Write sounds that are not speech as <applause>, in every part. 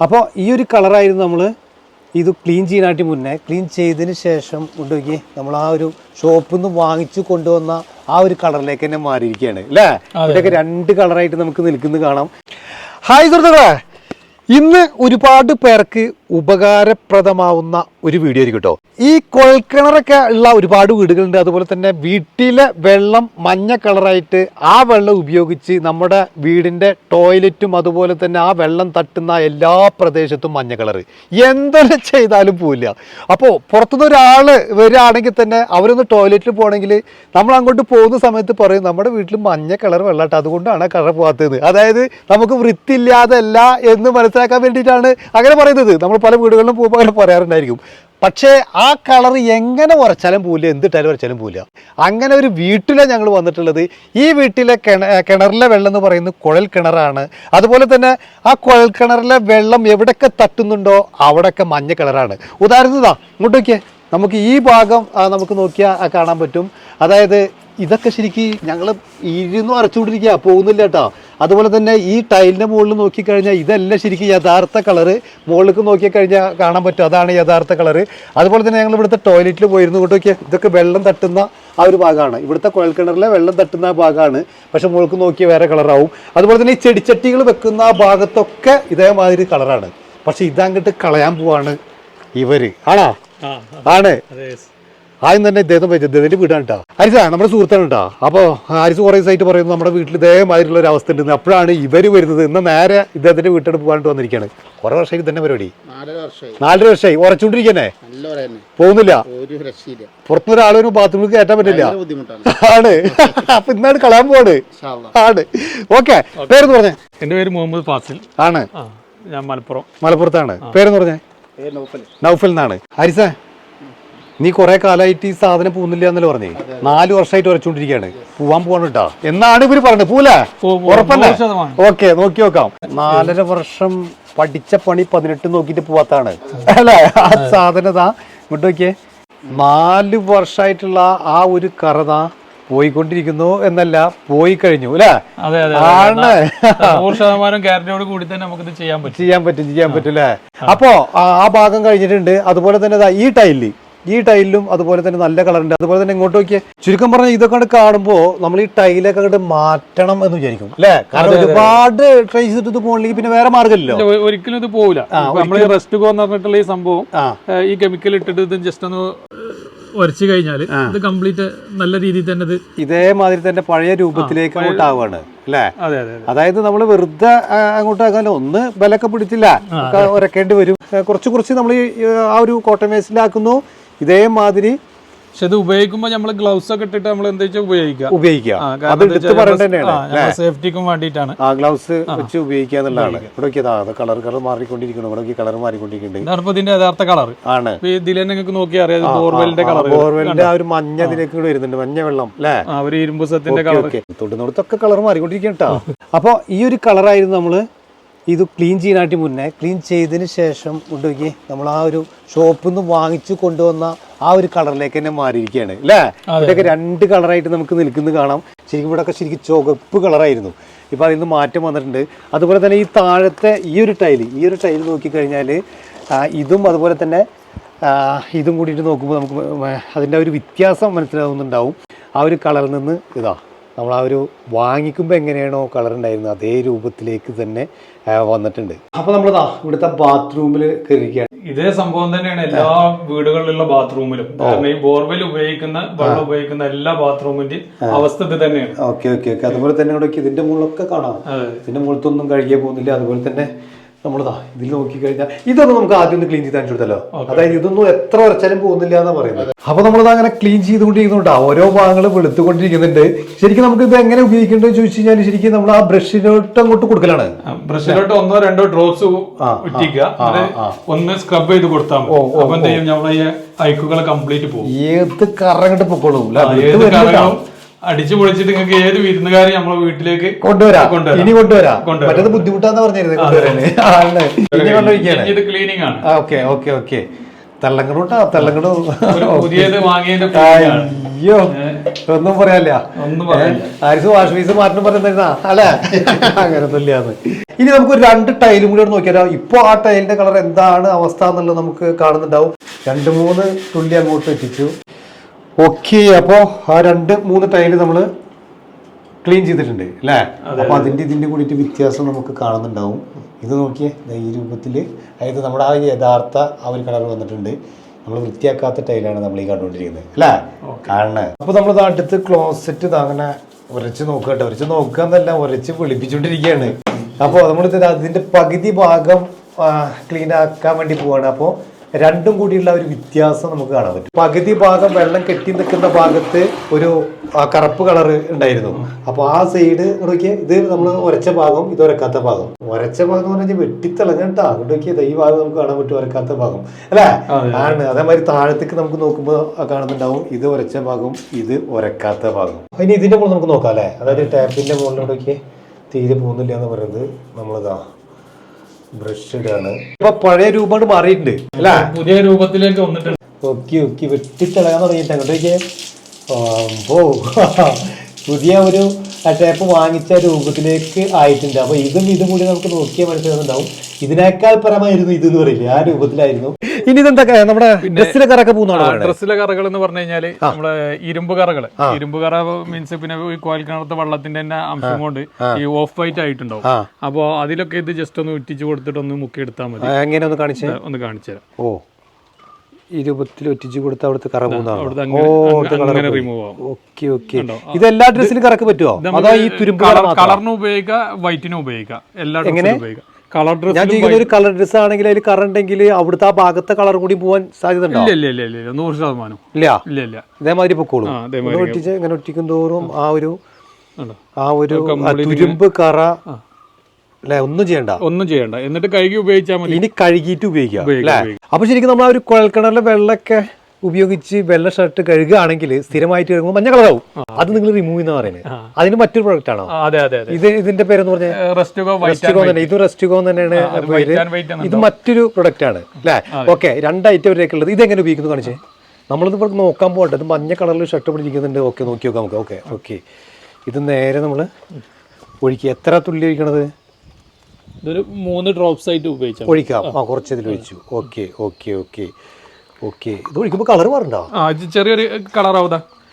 അപ്പോൾ ഈ ഒരു കളറായിരുന്നു നമ്മൾ ഇത് ക്ലീൻ ചെയ്യാനായിട്ട് മുന്നേ. ക്ലീൻ ചെയ്തതിന് ശേഷം ഉണ്ടെങ്കിൽ നമ്മൾ ആ ഒരു ഷോപ്പിൽ നിന്ന് വാങ്ങിച്ചു കൊണ്ടുവന്ന ആ ഒരു കളറിലേക്ക് തന്നെ മാറിയിരിക്കുകയാണ്. അല്ലേ? ഇതൊക്കെ രണ്ട് കളറായിട്ട് നമുക്ക് നിൽക്കുന്ന കാണാം. ഹായ് സുഹൃത്തുക്കളെ ഇന്ന് ഒരുപാട് പേർക്ക് ഉപകാരപ്രദമാവുന്ന ഒരു വീഡിയോ ആയിരിക്കും കേട്ടോ ഈ കുഴൽക്കിണറൊക്കെ ഉള്ള ഒരുപാട് വീടുകളുണ്ട്. അതുപോലെ തന്നെ വീട്ടിലെ വെള്ളം മഞ്ഞ കളറായിട്ട് ആ വെള്ളം ഉപയോഗിച്ച് നമ്മുടെ വീടിന്റെ ടോയ്ലറ്റും അതുപോലെ തന്നെ ആ വെള്ളം തട്ടുന്ന എല്ലാ പ്രദേശത്തും മഞ്ഞ കളറ്. എന്തെല്ലാം ചെയ്താലും പോവില്ല. അപ്പോൾ പുറത്തുനിന്ന് ഒരാൾ വരികയാണെങ്കിൽ തന്നെ അവരൊന്ന് ടോയ്ലറ്റിൽ പോകണമെങ്കിൽ നമ്മൾ അങ്ങോട്ട് പോകുന്ന സമയത്ത് പറയും നമ്മുടെ വീട്ടിൽ മഞ്ഞ കളർ വെള്ളാട്ടോ. അതുകൊണ്ടാണ് കളർ പോകാത്തത്. അതായത് നമുക്ക് വൃത്തിയില്ലാതല്ല എന്ന് മനസ്സിലാക്കാൻ വേണ്ടിയിട്ടാണ് അങ്ങനെ പറയുന്നത്. നമ്മൾ പല വീടുകളിലും പോകുമ്പോൾ അങ്ങനെ പറയാറുണ്ടായിരിക്കും. പക്ഷേ ആ കളർ എങ്ങനെ ഉറച്ചാലും പോവില്ല എന്തിട്ടാലും ഉറച്ചാലും പോവില്ല. അങ്ങനെ ഒരു വീട്ടിലാണ് ഞങ്ങൾ വന്നിട്ടുള്ളത്. ഈ വീട്ടിലെ കിണ കിണറിലെ വെള്ളം എന്ന് പറയുന്നത് കുഴൽ കിണറാണ്. അതുപോലെ തന്നെ ആ കുഴൽ കിണറിലെ വെള്ളം എവിടെയൊക്കെ തട്ടുന്നുണ്ടോ അവിടെയൊക്കെ മഞ്ഞ കളറാണ്. ഉദാഹരണത്തിനാ ഇങ്ങോട്ട് നോക്കിയേ. നമുക്ക് ഈ ഭാഗം നമുക്ക് നോക്കിയാൽ കാണാൻ പറ്റും. അതായത് ഇതൊക്കെ ശരിക്കും ഞങ്ങൾ ഇരുന്ന് അരച്ചുകൊണ്ടിരിക്കുക. പോകുന്നില്ല കേട്ടോ. അതുപോലെ തന്നെ ഈ ടൈലിന്റെ മുകളിൽ നോക്കിക്കഴിഞ്ഞാൽ ഇതല്ല ശരിക്കും യഥാർത്ഥ കളറ്. മുകളിലേക്ക് നോക്കിക്കഴിഞ്ഞാൽ കാണാൻ പറ്റും. അതാണ് യഥാർത്ഥ കളറ്. അതുപോലെ തന്നെ ഞങ്ങൾ ഇവിടുത്തെ ടോയ്ലറ്റിൽ പോയിരുന്നു. കൊണ്ടൊക്കെ ഇതൊക്കെ വെള്ളം തട്ടുന്ന ആ ഒരു ഭാഗമാണ്. ഇവിടുത്തെ കുഴൽക്കിണറിലെ വെള്ളം തട്ടുന്ന ആ ഭാഗമാണ്. പക്ഷെ മുകൾക്ക് നോക്കിയാൽ വേറെ കളറാവും. അതുപോലെ തന്നെ ഈ ചെടിച്ചട്ടികൾ വെക്കുന്ന ആ ഭാഗത്തൊക്കെ ഇതേമാതിരി കളറാണ്. പക്ഷെ ഇതങ്ങോട്ട് കളയാൻ പോവാണ് ഇവർ. ആണോ? ആണ്. ആദ്യം തന്നെ ഇദ്ദേഹം വെച്ചത് ഇദ്ദേഹത്തിന്റെ വീടാണ് കേട്ടോ. ഹരിസ നമ്മുടെ സുഹൃത്താണ് കേട്ടോ. അപ്പോൾ ഹരിസ് കുറേ ദിവസമായിട്ട് പറയുന്നത് നമ്മുടെ വീട്ടിൽ ഇതേമാതിരിയുള്ള ഒരു അവസ്ഥ ഉണ്ടെന്ന്. അപ്പോഴാണ് ഇവർ വരുന്നത്. ഇന്ന് നേരെ ഇദ്ദേഹത്തിന്റെ വീട്ടിൽ പോകാനായിട്ട് വന്നിരിക്കുകയാണ്. കുറേ വർഷമായി തന്നെ പരിപാടി. നാലര വർഷമായി. ഉറച്ചുകൊണ്ടിരിക്കണേ? പോകുന്നില്ല. പുറത്തുനിന്ന് ഒരാളൊരു ബാത്റൂമിൽ കയറ്റാൻ പറ്റില്ല. ആണ്. അപ്പൊ ഇന്നാണ് കളയാൻ പോവാണ്. ഇൻഷാ അള്ളാ. ആണ്. ഓക്കെ. പേരെന്ന് പറഞ്ഞേ? എന്റെ പേര് മുഹമ്മദ് ഫാസിൽ. ആണ്. ഞാൻ മലപ്പുറം. മലപ്പുറത്താണ്. പേരെന്ന് പറഞ്ഞേ. നൗഫൽ എന്നാണ്. ഹരിസ നീ കുറെ കാലമായിട്ട് ഈ സാധനം പോകുന്നില്ല എന്നല്ലേ പറഞ്ഞേ? നാല് വർഷമായിട്ട് ഉറച്ചുകൊണ്ടിരിക്കുകയാണ് പോവാൻ പോവാണ് കേട്ടോ. എന്നാണ് ഇവർ പറഞ്ഞത്? പൂല ഉറപ്പല്ലേ? ഓക്കെ നോക്കി നോക്കാം. നാലര വർഷം പഠിച്ച പണി പതിനെട്ട് നോക്കിട്ട് പോവാത്താണ് അല്ലേ? ആ സാധനതാ ഇങ്ങോട്ട് നോക്കിയേ. നാല് വർഷമായിട്ടുള്ള ആ ഒരു കറതാ പോയിക്കൊണ്ടിരിക്കുന്നു എന്നല്ല പോയി കഴിഞ്ഞു അല്ലേ? ആണ്. നൂറ് ശതമാനം ഗ്യാരണ്ടിയോട് കൂടി തന്നെ നമുക്കിത് ചെയ്യാൻ പറ്റും. ചെയ്യാൻ പറ്റും ചെയ്യാൻ പറ്റും അല്ലേ? അപ്പോ ആ ഭാഗം കഴിഞ്ഞിട്ടുണ്ട്. അതുപോലെ തന്നെ ഈ ടൈലിൽ. ഈ ടൈലിലും അതുപോലെ തന്നെ നല്ല കളറുണ്ട്. അതുപോലെ തന്നെ ഇങ്ങോട്ട് നോക്കിയേ. ചുരുക്കം പറഞ്ഞ ഇതൊക്കെ കാണുമ്പോ കാണുമ്പോൾ നമ്മൾ ഈ ടൈലൊക്കെ അങ്ങോട്ട് മാറ്റണം എന്ന് വിചാരിക്കും. അല്ലേ? കാരണം ഒരുപാട് ട്രൈ ചെയ്തിട്ട് പോകണമെങ്കിൽ പിന്നെ വേറെ മാർഗമില്ലല്ലോ. ഒരിക്കലും ഇത് പോകില്ല നമ്മൾ റെസ്റ്റ് ഗോ എന്ന് പറഞ്ഞിട്ടുള്ള ഈ സംഭവം ഈ കെമിക്കൽ ഇട്ടിട്ട് ഇത് ജസ്റ്റ് ഒന്ന് ഉരച്ചു കഴിഞ്ഞാൽ ഇത് കംപ്ലീറ്റ് നല്ല രീതിയിൽ തന്നെ ഇത് ഇതേമാതിരി തന്നെ പഴയ രൂപത്തിലേക്ക് അങ്ങോട്ട് ആവാണ് അല്ലേ? അതായത് നമ്മൾ വെറുതെ അങ്ങോട്ട് ആക്കാനോ ഒന്ന് ബലൊക്കെ പിടിച്ചില്ല. ഉരക്കേണ്ടി വരും. കുറച്ച് കുറച്ച് നമ്മൾ ആ ഒരു കോട്ടൺ വേസ്റ്റിലാക്കുന്നു ഇതേമാതിരി പക്ഷെ ഇത് ഉപയോഗിക്കുമ്പോൾ നമ്മൾ ഗ്ലൗസ് ഒക്കെ ഇട്ടിട്ട് നമ്മൾ എന്താ വെച്ചാൽ ഉപയോഗിക്കുക. ഉപയോഗിക്കുക. നമ്മൾ നമ്മളെ സേഫ്റ്റിക്കും വേണ്ടിയിട്ടാണ്. ആ ഗ്ലൗസ് വെച്ച് ഉപയോഗിക്കുക എന്നുള്ളതാണ്. ഇവിടെ കളർ കളർ മാറിക്കൊണ്ടിരിക്കുന്നു. ഇവിടെ കളർ മാറിക്കൊണ്ടിരിക്കുന്നുണ്ട്. ഇതിന്റെ യഥാർത്ഥ കളർ ആണ്. ഇതിൽ തന്നെ നിങ്ങൾക്ക് നോക്കി അറിയാം ബോർവെലിന്റെ കളർ ബോർവെലിന്റെ ആ ഒരു മഞ്ഞ ഇതിലേക്ക് കൂടെ വരുന്നുണ്ട് മഞ്ഞ വെള്ളം അല്ലേ? ആ ഒരു ഇരുമ്പുസത്തിന്റെ കളർ തൊടുന്നിടത്തൊക്കെ കളർ മാറിക്കൊണ്ടിരിക്കും കേട്ടോ അപ്പോൾ ഈ ഒരു കളറായിരുന്നു നമ്മൾ ഇത് ക്ലീൻ ചെയ്യാനായിട്ട് മുന്നേ ക്ലീൻ ചെയ്തതിന് ശേഷം കൊണ്ടുപോയി നമ്മൾ ആ ഒരു ഷോപ്പിൽ നിന്ന് വാങ്ങിച്ചു കൊണ്ടുവന്ന ആ ഒരു കളറിലേക്ക് തന്നെ മാറിയിരിക്കുകയാണ് അല്ലേ? ഇവിടെയൊക്കെ രണ്ട് കളറായിട്ട് നമുക്ക് നിൽക്കുന്നത് കാണാം. ശരിക്കും ഇവിടെയൊക്കെ ശരിക്കും ചുവപ്പ് കളറായിരുന്നു ഇപ്പോൾ അതിൽ നിന്ന് മാറ്റം വന്നിട്ടുണ്ട്. അതുപോലെ തന്നെ ഈ താഴത്തെ ഈ ഒരു ടൈൽ ഈ ഒരു ടൈൽ നോക്കിക്കഴിഞ്ഞാൽ ഇതും അതുപോലെ തന്നെ ഇതും കൂടിയിട്ട് നോക്കുമ്പോൾ നമുക്ക് അതിന്റെ ഒരു വ്യത്യാസം മനസ്സിലാവുന്നുണ്ടാവും. ആ ഒരു കളറിൽ നിന്ന് ഇതാ. നമ്മൾ ആ ഒരു വാങ്ങിക്കുമ്പോൾ എങ്ങനെയാണോ കളർ ഉണ്ടായിരുന്നത് അതേ രൂപത്തിലേക്ക് തന്നെ വന്നിട്ടുണ്ട്. അപ്പോൾ നമ്മൾ ഇവിടുത്തെ ബാത്റൂമിൽ കയറിയിരിക്കുകയാണ് ഇതേ സംഭവം തന്നെയാണ് എല്ലാ വീടുകളിലുള്ള ബാത്റൂമിലും കാരണം ഈ ബോർവെൽ ഉപയോഗിക്കുന്ന വെള്ളം ഉപയോഗിക്കുന്ന എല്ലാ ബാത്റൂമിന്റെയും അവസ്ഥ ഇത് തന്നെയാണ്. Okay okay okay. അതുപോലെ തന്നെ ഇവിടെ ഇതിന്റെ മുകളിലൊക്കെ കാണാം. ഇതിന്റെ മുകളിൽ ഒന്നും കഴുകിയ പോകുന്നില്ല. അതുപോലെ തന്നെ നമ്മളിതാ ഇതിൽ നോക്കിക്കഴിഞ്ഞാൽ ഇതൊന്നും നമുക്ക് ആദ്യം ഒന്ന് ക്ലീൻ ചെയ്താൽ കാണിച്ചു കൊടുത്തല്ലോ അതായത് ഇതൊന്നും എത്ര വരച്ചാലും പോകുന്നില്ല എന്നാ പറയുന്നത്. അപ്പൊ നമ്മളിത് അങ്ങനെ ക്ലീൻ ചെയ്തുകൊണ്ടിരിക്കുന്നുണ്ട്. ഓരോ ഭാഗങ്ങൾ വെളുത്തുകൊണ്ടിരിക്കുന്നുണ്ട്. ശരിക്കും നമുക്ക് ഇത് എങ്ങനെ ഉപയോഗിക്കേണ്ടത് ചോദിച്ചു കഴിഞ്ഞാൽ ശരിക്കും നമ്മൾ ആ ബ്രഷിലോട്ട് അങ്ങോട്ട് കൊടുക്കലാണ്. ബ്രഷിലോട്ട് ഒന്നോ രണ്ടോ ഡ്രോപ്സ് ഒന്ന് സ്ക്രബ് ചെയ്ത് കൊടുത്താൽ ഐക്കുകൾ അപ്പൊ എന്ത് ചെയ്യും? നമ്മളെ അയക്കുകൾ കംപ്ലീറ്റ് പോകും. ഏത് കറങ്ങട്ട് പൊക്കോളും. അടിച്ചു പൊളിച്ചിട്ട് നിങ്ങൾക്ക് ഏത് വിരുന്നുകാരും നമ്മളെ വീട്ടിലേക്ക് കൊണ്ടുവരാം. ഇനി കൊണ്ടുവരാം. കൊണ്ടുവരാം. മറ്റേത് ബുദ്ധിമുട്ടാന്ന് പറഞ്ഞിരുന്നത് കൊണ്ടുവരാന്. ഇത് ക്ലീനിങ് ആണ്. Okay okay okay. തള്ളങ്ങടൂട്ടാ തെള്ളങ്ങണോ ഒരു പുതിയത് വാങ്ങിയതിന്റെ അയ്യോ ഒന്നും പറയാല്ല. ആരിസ് വാഷ് ഫീസ് മാറ്റം പറയുന്ന അല്ലെ? അങ്ങനൊന്നും ഇല്ലാന്ന് ഇനി നമുക്ക് ഒരു രണ്ട് ടൈലും കൂടി നോക്കിയാലോ? ഇപ്പൊ ആ ടൈലിന്റെ കളർ എന്താണ് അവസ്ഥ എന്നുള്ളത് നമുക്ക് കാണുന്നുണ്ടാവും. രണ്ട് മൂന്ന് തുള്ളി അങ്ങോട്ട് എത്തിച്ചു ഓക്കെ അപ്പോ ആ രണ്ട് മൂന്ന് ടൈൽ നമ്മൾ ക്ലീൻ ചെയ്തിട്ടുണ്ട് അല്ലേ? അപ്പൊ അതിന്റെ ഇതിന്റെ കൂടിയിട്ട് വ്യത്യാസം നമുക്ക് കാണുന്നുണ്ടാവും. ഇത് നോക്കിയേ ഈ രൂപത്തിൽ അതായത് നമ്മുടെ ആ യഥാർത്ഥ ആ ഒരു കളർ വന്നിട്ടുണ്ട്. നമ്മൾ വൃത്തിയാക്കാത്ത ടൈലാണ് നമ്മൾ ഈ കണ്ടുകൊണ്ടിരിക്കുന്നത് അല്ലേ? കാണണേ അപ്പൊ നമ്മൾ അടുത്ത് ക്ലോസറ്റ് അങ്ങനെ ഉരച്ച് നോക്കുക കേട്ടോ ഉരച്ച് നോക്കുക എന്നല്ല ഉരച്ച് വിളിപ്പിച്ചുകൊണ്ടിരിക്കുകയാണ് അപ്പോൾ നമ്മൾ അതിന്റെ പകുതി ഭാഗം ക്ലീൻ ആക്കാൻ വേണ്ടി പോവാണ്. അപ്പോൾ രണ്ടും കൂടിയുള്ള ഒരു വ്യത്യാസം നമുക്ക് കാണാൻ പറ്റും. പകുതി ഭാഗം വെള്ളം കെട്ടി നിൽക്കുന്ന ഭാഗത്ത് ഒരു കറുപ്പ് കളർ ഉണ്ടായിരുന്നു. അപ്പോൾ ആ സൈഡ് നോക്കിയാൽ ഇത് നമ്മൾ ഉരച്ച ഭാഗം ഇത് ഉരക്കാത്ത ഭാഗം. ഉരച്ച ഭാഗം എന്ന് പറഞ്ഞാൽ വെട്ടിത്തിളങ്ങട്ടാ അങ്ങോട്ട് നോക്കിയത് ഈ ഭാഗം നമുക്ക് കാണാൻ പറ്റും ഉരക്കാത്ത ഭാഗം. അല്ലേ? ആണ്. അതേമാതിരി താഴത്തേക്ക് നമുക്ക് നോക്കുമ്പോൾ കാണുന്നുണ്ടാവും ഇത് ഉരച്ച ഭാഗം ഇത് ഉരക്കാത്ത ഭാഗം. ഇനി ഇതിന്റെ മുകളിൽ നമുക്ക് നോക്കാം അല്ലേ? അതായത് ടാപ്പിന്റെ മുകളിലോട്ടൊക്കെ തീരെ പോകുന്നില്ല എന്ന് പറയുന്നത് നമ്മളിതാ ബ്രഷ് ഇടാണ് ഇപ്പൊ പഴയ രൂപം മാറിയിട്ടുണ്ട്. അല്ല? പുതിയ രൂപത്തിലേക്ക് വന്നിട്ടുണ്ട്. ഓക്കെ ഓക്കെ വെട്ടിത്തിളകാൻ തുടങ്ങിയിട്ട് അങ്ങോട്ടേക്ക് ഓ <laughs> പുതിയ ഒരു ടേപ്പ് വാങ്ങിച്ച രൂപത്തിലേക്ക് ആയിട്ടുണ്ട്. അപ്പൊ ഇതും ഇതും കൂടി നമുക്ക് നോക്കിയാൽ മനസ്സിലാകുന്നുണ്ടാവും ഇതിനേക്കാൾ പരമായിരുന്നു ഇത് എന്ന് പറയില്ലേ? ആ രൂപത്തിലായിരുന്നു. ഇനി ഇതെന്താ നമ്മുടെ ഡ്രസ്സിലെ കറക്കെ പോകുന്നതാണ് ഡ്രസ്സിലെ കറകൾ എന്ന് പറഞ്ഞു കഴിഞ്ഞാൽ നമ്മുടെ ഇരുമ്പ് കറകൾ. ഇരുമ്പ് കറ മീൻസ് പിന്നെ ഈ കോയിൽ വെള്ളത്തിന്റെ തന്നെ അംശം കൊണ്ട് ഈ ഓഫ് വൈറ്റ് ആയിട്ടുണ്ടാവും. ആ. അപ്പോ അതിലൊക്കെ ഇത് ജസ്റ്റ് ഒന്ന് ഉറ്റിച്ച് കൊടുത്തിട്ട് ഒന്ന് മുക്കി എടുത്താൽ മതി. എങ്ങനെ ഒന്ന് കാണിച്ചേ? ഒന്ന് കാണിച്ചു തരാം. ഓ. ഇരുപത്തിൽ രൂപത്തിൽ ഒറ്റിച്ച് കൊടുത്ത അവിടുത്തെ കറ പോകുന്നതാണ്? റിമൂവ് ആവും. Okay okay. ഇത് എല്ലാ ഡ്രസ്സിലും കറക്ക് പറ്റുമോ അതോ ഈ തുരുമ്പ് കളറിന് ഉപയോഗിക്കാം വൈറ്റിനും ഉപയോഗിക്കാം എല്ലാ ഡ്രസ്സിനും ഉപയോഗിക്കാം കളർ ഞാൻ ഡ്രസ്സിലും ചെയ്യുന്ന ഒരു കളർ ഡ്രസ് ആണെങ്കിൽ അതിൽ കളർ ഉണ്ടെങ്കിൽ അവിടുത്തെ ആ ഭാഗത്തെ കളർ കൂടി പോവാൻ സാധ്യത ഉണ്ടോ ഇല്ല ഇല്ല ഇല്ല. നൂറ് ശതമാനം. ഇല്ല? ഇല്ല ഇല്ല. ഇതേമാതിരി പൊക്കോളും. ഒട്ടിച്ച് ഇങ്ങനെ ഒട്ടിക്കും തോറും ആ ഒരു? ആ ഒരു തുരുമ്പ് കറ അല്ലെ? ഒന്നും ചെയ്യണ്ട. ഒന്നും ചെയ്യണ്ട. എന്നിട്ട് കഴുകി ഉപയോഗിച്ചാൽ മതി. ഇനി കഴുകിയിട്ട് ഉപയോഗിക്കാം അപ്പൊ ശരിക്കും നമ്മൾ ആ ഒരു കുഴൽക്കിണറിലെ വെള്ളമൊക്കെ ഉപയോഗിച്ച് വെള്ള ഷർട്ട് കഴുകുകയാണെങ്കിൽ സ്ഥിരമായിട്ട് കഴുകുമ്പോൾ മഞ്ഞ കളറാവും അത് നിങ്ങൾ റിമൂവ് ചെയ്യുന്ന പറയുന്നത് അതിന് മറ്റൊരു പ്രൊഡക്റ്റ് ആണോ? അതെ അതെ ഇത് ഇതിന്റെ പേരെന്ന് പറഞ്ഞാൽ തന്നെ. ഇത് റെസ്റ്റുഗോ തന്നെയാണ് ഇത് മറ്റൊരു പ്രൊഡക്റ്റ് ആണ് അല്ലേ? ഓക്കെ രണ്ട് ഐറ്റം ഉള്ളത്. ഇത് എങ്ങനെ ഉപയോഗിക്കുന്നു കാണിച്ചേ? നമ്മളിത് നോക്കാൻ പോകട്ടെ ഇത് മഞ്ഞ കളറിൽ ഷർട്ട് പിടിക്കുന്നുണ്ട് ഓക്കെ നോക്കി നോക്കാം നമുക്ക്. ഓക്കെ ഓക്കെ ഇത് നേരെ നമ്മൾ ഒഴിക്കുക. എത്ര തുള്ളി ഒഴിക്കണത്? ഇതൊരു മൂന്ന് ഡ്രോപ്സ് ആയിട്ട് ഉപയോഗിച്ചു ഒഴിക്കാം. ആ. കുറച്ച് ഇതിൽ ഒഴിച്ചു. ഓക്കെ ഓക്കെ ഓക്കെ ഓക്കെ ഇത് ഒഴിക്കുമ്പോൾ കളർ മാറണ്ടോ? ആ ഇത് ചെറിയൊരു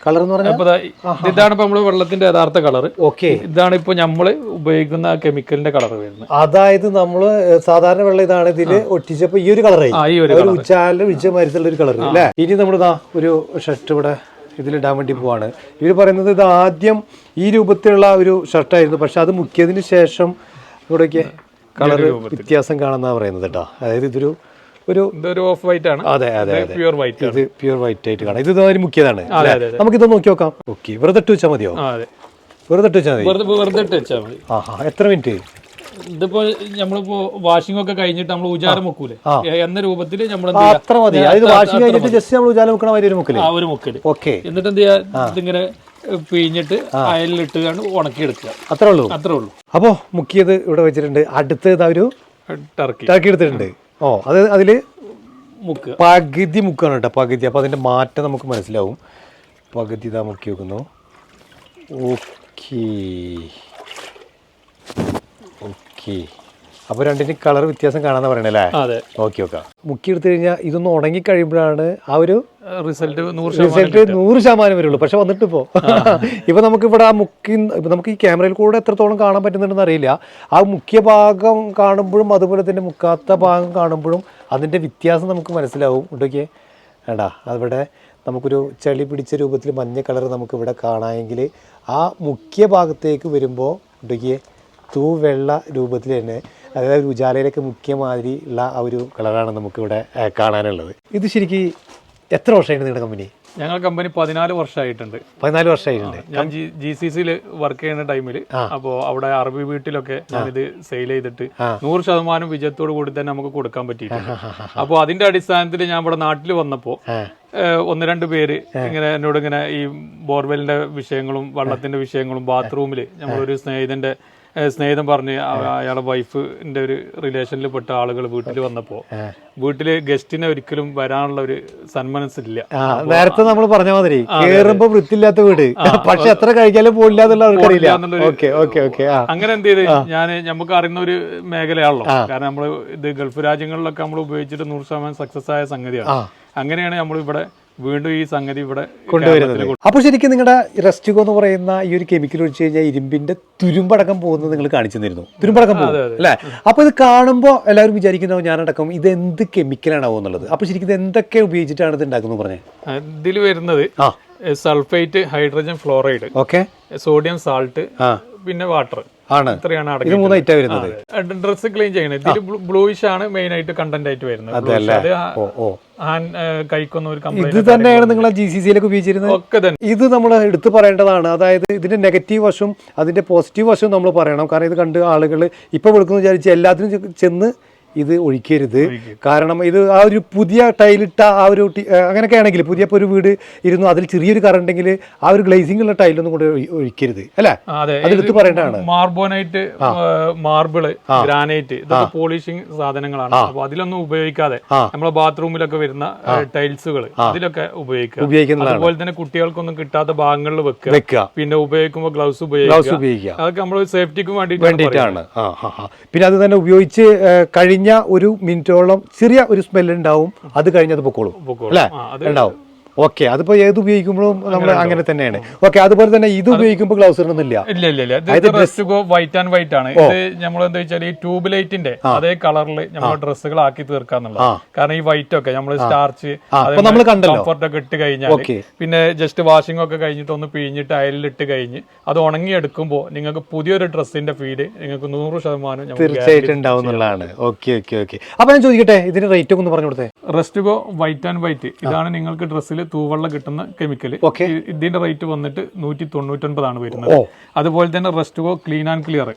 കളർ എന്ന് പറഞ്ഞാൽ ഇതാണ് ഇപ്പൊ നമ്മൾ വെള്ളത്തിന്റെ യഥാർത്ഥ കളർ ഓക്കെ ഇതാണ് ഇപ്പൊ നമ്മൾ ഉപയോഗിക്കുന്ന കെമിക്കലിന്റെ കളർ വരുന്നത്. അതായത് നമ്മൾ സാധാരണ വെള്ളം ഇതാണ് ഇതിൽ ഒട്ടിച്ചപ്പോ ഈ ഒരു കളറായി ഒരു ഒഴിച്ച ഒരു കളർ അല്ലേ ഇനി നമ്മളിതാ ഒരു ഷർട്ട് ഇവിടെ ഇതിലിടാൻ വേണ്ടി പോവാണ്. ഇവർ പറയുന്നത് ഇത് ആദ്യം ഈ രൂപത്തിലുള്ള ഒരു ഷർട്ടായിരുന്നു പക്ഷെ അത് മുക്കിയതിന് ശേഷം ഇവിടേക്ക് കളർ വ്യത്യാസം കാണുന്ന പറയുന്നത് കേട്ടോ. അതായത് ഇതൊരു ഒരു ഒരു ഓഫ് വൈറ്റ് ആണ്. അതെ അതെ പ്യുവർ വൈറ്റ് ഇത് പ്യൂർ വൈറ്റ് ആയിട്ട് കാണാം. ഇത് മുക്കിയതാണ് അതെ അതെ അതെ. നോക്കി നോക്കാം. ഓക്കെ വെറുതെ ഇട്ട് വെച്ചാൽ മതിയോ? വെറുതെ ഇട്ട് വെച്ചാൽ മതി? വെറുതെ ഇട്ട് വെച്ചാൽ മതി. ആഹാ എത്ര മിനിറ്റ്? ഇതിപ്പോ നമ്മളിപ്പോ വാഷിംഗ് ഒക്കെ കഴിഞ്ഞിട്ട് നമ്മൾ ഉജാരം വെക്കൂലേ എന്ന രൂപത്തിൽ നമ്മൾ ആ, അത്ര മതി. വാഷിംഗ് കഴിഞ്ഞിട്ട് ജസ്റ്റ് നമ്മൾ ഉജാരം മുക്കണ മാതിരി ഒരു മുക്കൽ. ആ ഒരു മുക്കൽ. ഓക്കെ. എന്നിട്ട് എന്ത് ചെയ്യാ? ഇതിങ്ങനെ പിഴിഞ്ഞിട്ട് അയലിലിട്ട് ഉണക്കി എടുക്കുക അത്രേ ഉള്ളൂ. അത്രേ ഉള്ളൂ. അപ്പോൾ മുക്കിയത് ഇവിടെ വെച്ചിട്ടുണ്ട്. അടുത്തത് ഇതാ ഒരു ടർക്കി ടർക്കി എടുത്തിട്ടുണ്ട്. ഓ അത് അതിൽ മുക്ക്. പകുതി മുക്കാണ് കേട്ടോ പകുതി. അപ്പോൾ അതിന്റെ മാറ്റം നമുക്ക് മനസ്സിലാവും. പകുതി ഇതാ മുക്കി വെക്കുന്നു. ഓക്കേ. ഓക്കെ. അപ്പോൾ രണ്ടിന് കളർ വ്യത്യാസം കാണാന്ന് പറയണേ അല്ലേ? അതെ. നോക്കി നോക്കാം. മുക്കി എടുത്തു കഴിഞ്ഞാൽ ഇതൊന്ന് ഉണങ്ങി കഴിയുമ്പോഴാണ് ആ ഒരു റിസൾട്ട് നൂറ് ശതമാനം റിസൾട്ട് നൂറ് ശതമാനം വരുള്ളൂ. പക്ഷെ വന്നിട്ട് ഇപ്പോ <laughs> ഇപ്പൊ നമുക്ക് ഇവിടെ ആ മുക്കി ഇപ്പൊ നമുക്ക് ഈ ക്യാമറയിൽ കൂടെ എത്രത്തോളം കാണാൻ പറ്റുന്നുണ്ടെന്ന് അറിയില്ല. ആ മുഖ്യ ഭാഗം കാണുമ്പോഴും അതുപോലെ തന്നെ മുക്കാത്ത ഭാഗം കാണുമ്പോഴും അതിന്റെ വ്യത്യാസം നമുക്ക് മനസ്സിലാവും. ഉണ്ടോക്കെ വേണ്ടാ അവിടെ നമുക്കൊരു ചെളി പിടിച്ച രൂപത്തിൽ മഞ്ഞ കളർ നമുക്ക് ഇവിടെ കാണാമെങ്കിൽ ആ മുഖ്യ ഭാഗത്തേക്ക് വരുമ്പോൾ ഇട്ടോക്കെ തൂവെള്ള രൂപത്തിൽ തന്നെ അതായത് ഉജാലയിലൊക്കെ മുഖ്യ മാതിരി ഉള്ള ആ ഒരു കളറാണ് നമുക്കിവിടെ കാണാനുള്ളത്. ഇത് ശരിക്കും എത്ര വർഷമായിട്ട് നിങ്ങളുടെ കമ്പനി ഞങ്ങൾ കമ്പനി പതിനാല് വർഷമായിട്ടുണ്ട്. പതിനാല് വർഷമായിട്ടുണ്ട്. ഞാൻ ജി സി സിയിൽ വർക്ക് ചെയ്യുന്ന ടൈമിൽ അപ്പോൾ അവിടെ അറബി വീട്ടിലൊക്കെ ഞാനിത് സെയിൽ ചെയ്തിട്ട് നൂറ് ശതമാനം വിജയത്തോട് കൂടി തന്നെ നമുക്ക് കൊടുക്കാൻ പറ്റിയിട്ടുണ്ട്. അപ്പോൾ അതിന്റെ അടിസ്ഥാനത്തിൽ ഞാൻ ഇവിടെ നാട്ടിൽ വന്നപ്പോൾ ഒന്ന് രണ്ട് പേര് ഇങ്ങനെ എന്നോട് ഇങ്ങനെ ഈ ബോർവെല്ലിന്റെ വിഷയങ്ങളും വെള്ളത്തിന്റെ വിഷയങ്ങളും ബാത്റൂമിൽ നമ്മളൊരു സ്നേഹിതന്റെ ഏഹ് സ്നേഹിതൻ പറഞ്ഞ് അയാളെ വൈഫിന്റെ ഒരു റിലേഷനിൽ പെട്ട ആളുകൾ വീട്ടിൽ വന്നപ്പോ വീട്ടിൽ ഗസ്റ്റിനെ ഒരിക്കലും വരാനുള്ള ഒരു സന്മനസ്സില്ല നേരത്തെ നമ്മൾ പറഞ്ഞ മാതിരി കേറുമ്പോ വൃത്തിയില്ലാത്ത വീട്. പക്ഷെ എത്ര കഴിക്കാലും ഓക്കെ അങ്ങനെ എന്ത് ചെയ്ത് ഞാൻ നമുക്ക് അറിയുന്ന ഒരു മേഖലയാണല്ലോ. കാരണം നമ്മൾ ഇത് ഗൾഫ് രാജ്യങ്ങളിലൊക്കെ നമ്മൾ ഉപയോഗിച്ചിട്ട് നൂറ് ശതമാനം സക്സസ് ആയ സംഗതിയാണ്. അങ്ങനെയാണ് നമ്മൾ ഇവിടെ വീണ്ടും ഈ സംഗതി ഇവിടെ കൊണ്ടുവരുന്നത്. അപ്പോൾ ശരിക്കും നിങ്ങളുടെ റെസ്റ്റുഗോ എന്ന് പറയുന്ന ഈ ഒരു കെമിക്കൽ ഒഴിച്ചു കഴിഞ്ഞാൽ ഇരുമ്പിന്റെ തുരുമ്പടക്കം പോകുന്നത് നിങ്ങൾ കാണിച്ചു തരുന്നു. തുരുമ്പടക്കം പോകും അല്ലേ? അപ്പോൾ ഇത് കാണുമ്പോൾ എല്ലാവരും വിചാരിക്കുന്നു ഞാനടക്കം ഇത് എന്ത് കെമിക്കലാണാവോ എന്നുള്ളത്? അപ്പോൾ ശരിക്കും ഇത് എന്തൊക്കെ ഉപയോഗിച്ചിട്ടാണ് ഇത് ഉണ്ടാക്കുന്നത് പറഞ്ഞത് ഇതിൽ വരുന്നത് sulphite hydrogen fluoride okay. Sodium salt ആ. പിന്നെ വാട്ടർ ആണ്. ഇത്രയാണ് ഇത് അടങ്ങിയിട്ടുള്ളത്. മൂന്ന് ഐറ്റാ വരുന്നത്. ഡ്രസ് ക്ലീൻ ചെയ്യണേ. ഇതിൽ ബ്ലൂയിഷ് ആണ് മെയിൻ ആയിട്ട് കണ്ടന്റ് ആയിട്ട് വരുന്നത്. കഴിക്കുന്ന ഒരു ഇത് തന്നെയാണ് നിങ്ങൾ ജി സി സിയിലൊക്കെ ഉപയോഗിച്ചിരുന്നത്? ഒക്കെ തന്നെ. ഇത് നമ്മൾ എടുത്തു പറയേണ്ടതാണ്. അതായത് ഇതിന്റെ നെഗറ്റീവ് വശവും അതിന്റെ പോസിറ്റീവ് വശവും നമ്മൾ പറയണം. കാരണം ഇത് കണ്ട് ആളുകൾ ഇപ്പൊ വിളിക്കുന്നു വിചാരിച്ച് എല്ലാത്തിനും ചെന്ന് ഇത് ഒഴിക്കരുത്. കാരണം ഇത് ആ ഒരു പുതിയ ടൈലിട്ട ആ ഒരു അങ്ങനെയൊക്കെ ആണെങ്കിൽ പുതിയ ഒരു വീട് ഇരുന്നു അതിൽ ചെറിയൊരു കറണ്ടെങ്കിൽ ആ ഒരു ഗ്ലേസിംഗ് ഉള്ള ടൈലൊന്നും കൂടെ ഒഴിക്കരുത്. അല്ലേ? അതെടുത്ത് പറയേണ്ടതാണ്. മാർബോനൈറ്റ് മാർബിൾ ഗ്രാനൈറ്റ് ഇതൊക്കെ പോളിഷിംഗ് സാധനങ്ങളാണ്. അപ്പൊ അതിലൊന്നും ഉപയോഗിക്കാതെ നമ്മളെ ബാത്റൂമിലൊക്കെ വരുന്ന ടൈൽസുകൾ അതിലൊക്കെ ഉപയോഗിക്കുക. അതുപോലെ തന്നെ കുട്ടികൾക്കൊന്നും കിട്ടാത്ത ഭാഗങ്ങളിൽ വെക്കുക. പിന്നെ ഉപയോഗിക്കുമ്പോൾ ഗ്ലൗസ് ഉപയോഗിക്കുക. അതൊക്കെ നമ്മൾ സേഫ്റ്റിക്ക് വേണ്ടിയിട്ട് വേണ്ടിയിട്ടാണ്. പിന്നെ അത് തന്നെ ഉപയോഗിച്ച് ഏ, കഴിഞ്ഞ ഒരു മിനിറ്റോളം ചെറിയ ഒരു സ്മെല്ലുണ്ടാവും ഉണ്ടാവും. അത് കഴിഞ്ഞത് പൊക്കോളും. അല്ലേ? ഉണ്ടാവും. ഓക്കെ അതിപ്പോ ഏത് ഉപയോഗിക്കുമ്പോഴും നമ്മൾ അങ്ങനെ തന്നെയാണ്. ഓക്കെ അതുപോലെ തന്നെ ഇത് ഉപയോഗിക്കുമ്പോൾ ഗ്ലൗസ് ഇടുന്നില്ല ഇല്ല ഇല്ല ഇല്ല. ഇത് dress go white and white ആണ്. ഇത് നമ്മൾ എന്താ വെച്ചാൽ ഈ ട്യൂബ് ലൈറ്റിന്റെ അതേ കളറിൽ നമ്മൾ ഡ്രസ്സുകൾ ആക്കി തീർക്കാന്നുള്ളത് കാരണം ഈ വൈറ്റ് ഒക്കെ നമ്മൾ സ്റ്റാർച്ച് കണ്ടല്ലോ. കംഫർട്ട് ഒക്കെ ഇട്ട് കഴിഞ്ഞാൽ പിന്നെ ജസ്റ്റ് വാഷിംഗ് ഒക്കെ കഴിഞ്ഞിട്ട് ഒന്ന് പിഴിഞ്ഞിട്ട് അയലിലിട്ട് കഴിഞ്ഞ് അത് ഉണങ്ങി എടുക്കുമ്പോൾ നിങ്ങൾക്ക് പുതിയൊരു ഡ്രസ്സിന്റെ ഫീഡ് നിങ്ങൾക്ക് നൂറ് ശതമാനം തീർച്ചയായിട്ടും ഉണ്ടാവും എന്നുള്ളതാണ്. Okay okay okay. അപ്പൊ ഞാൻ ചോദിക്കട്ടെ ഇതിന്റെ റേറ്റ് ഒക്കെ ഒന്ന് പറഞ്ഞു കൊടുത്തേ. റെസ്റ്റുഗോ വൈറ്റ് ആൻഡ് വൈറ്റ് ഇതാണ് നിങ്ങൾക്ക് ഡ്രസ്സിൽ തൂവെള്ളം കിട്ടുന്ന കെമിക്കൽ ഇതിന്റെ റേറ്റ് വന്നിട്ട് നൂറ്റി തൊണ്ണൂറ്റൊൻപതാണ് വരുന്നത് അതുപോലെ തന്നെ റെസ്റ്റുകോ ക്ലീൻ ആൻഡ് ക്ലിയർ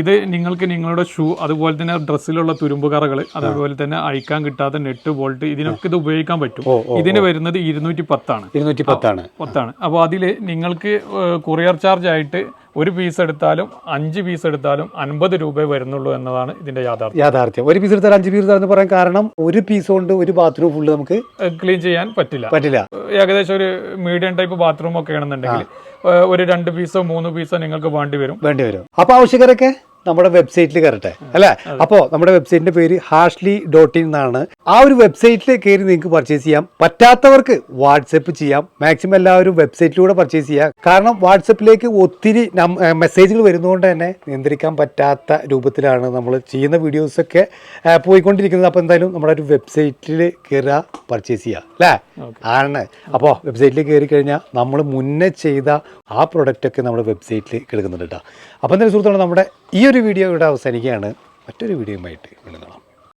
ഇത് നിങ്ങൾക്ക് നിങ്ങളുടെ ഷൂ അതുപോലെ തന്നെ ഡ്രസ്സിലുള്ള തുരുമ്പുകറകൾ അതുപോലെ തന്നെ അഴിക്കാൻ കിട്ടാത്ത നെറ്റ് ബോൾട്ട് ഇതിനൊക്കെ ഇത് ഉപയോഗിക്കാൻ പറ്റും. ഇതിന് വരുന്നത് ഇരുന്നൂറ്റി പത്താണ് ഇരുന്നൂറ്റി പത്താണ്. പത്താണ് അപ്പോൾ അതിൽ നിങ്ങൾക്ക് കൊറിയർ ചാർജ് ആയിട്ട് ഒരു പീസ് എടുത്താലും അഞ്ച് പീസ് എടുത്താലും അൻപത് രൂപ വരുന്നുള്ളൂ എന്നതാണ് ഇതിന്റെ യാഥാർത്ഥ്യം. യാഥാർത്ഥ്യം. ഒരു പീസ് എടുത്താൽ അഞ്ച് പീസ് എന്ന് പറയാൻ കാരണം ഒരു പീസ് കൊണ്ട് ഒരു ബാത്റൂം ഫുള്ള് നമുക്ക് ക്ലീൻ ചെയ്യാൻ പറ്റില്ല. പറ്റില്ല. ഏകദേശം ഒരു മീഡിയം ടൈപ്പ് ബാത്റൂം ഒക്കെ ആണെന്നുണ്ടെങ്കിൽ ഒരു രണ്ട് പീസോ മൂന്ന് പീസോ നിങ്ങൾക്ക് വേണ്ടി വരും. വേണ്ടി വരും. അപ്പൊ ആവശ്യക്കാരൊക്കെ? നമ്മുടെ വെബ്സൈറ്റിൽ കയറട്ടെ അല്ലേ? അപ്പോ നമ്മുടെ വെബ്സൈറ്റിന്റെ പേര് ഹാഷ്ലി ഡോട്ട് ഇൻ എന്നാണ്. ആ ഒരു വെബ്സൈറ്റിൽ കയറി നിങ്ങൾക്ക് പർച്ചേസ് ചെയ്യാം. പറ്റാത്തവർക്ക് വാട്സപ്പ് ചെയ്യാം. മാക്സിമം എല്ലാവരും വെബ്സൈറ്റിലൂടെ പർച്ചേസ് ചെയ്യാം. കാരണം വാട്സപ്പിലേക്ക് ഒത്തിരി മെസ്സേജുകൾ വരുന്നതുകൊണ്ട് തന്നെ നിയന്ത്രിക്കാൻ പറ്റാത്ത രൂപത്തിലാണ് നമ്മൾ ചെയ്യുന്ന വീഡിയോസൊക്കെ പോയിക്കൊണ്ടിരിക്കുന്നത്. അപ്പോൾ എന്തായാലും നമ്മുടെ ഒരു വെബ്സൈറ്റിൽ കയറുക പർച്ചേസ് ചെയ്യുക അല്ലേ? ആണ്. അപ്പോൾ വെബ്സൈറ്റിൽ കയറി കഴിഞ്ഞാൽ നമ്മൾ മുന്നേ ചെയ്ത ആ പ്രൊഡക്റ്റൊക്കെ നമ്മുടെ വെബ്സൈറ്റിൽ കിടക്കുന്നുണ്ട് കേട്ടോ. അപ്പോൾ എന്തായാലും സുഹൃത്തുക്കളെ നമ്മുടെ ഈ ഒരു വീഡിയോ ഇവിടെ അവസാനിക്കുകയാണ്. മറ്റൊരു വീഡിയോയുമായിട്ട് വീണ്ടും കാണാം.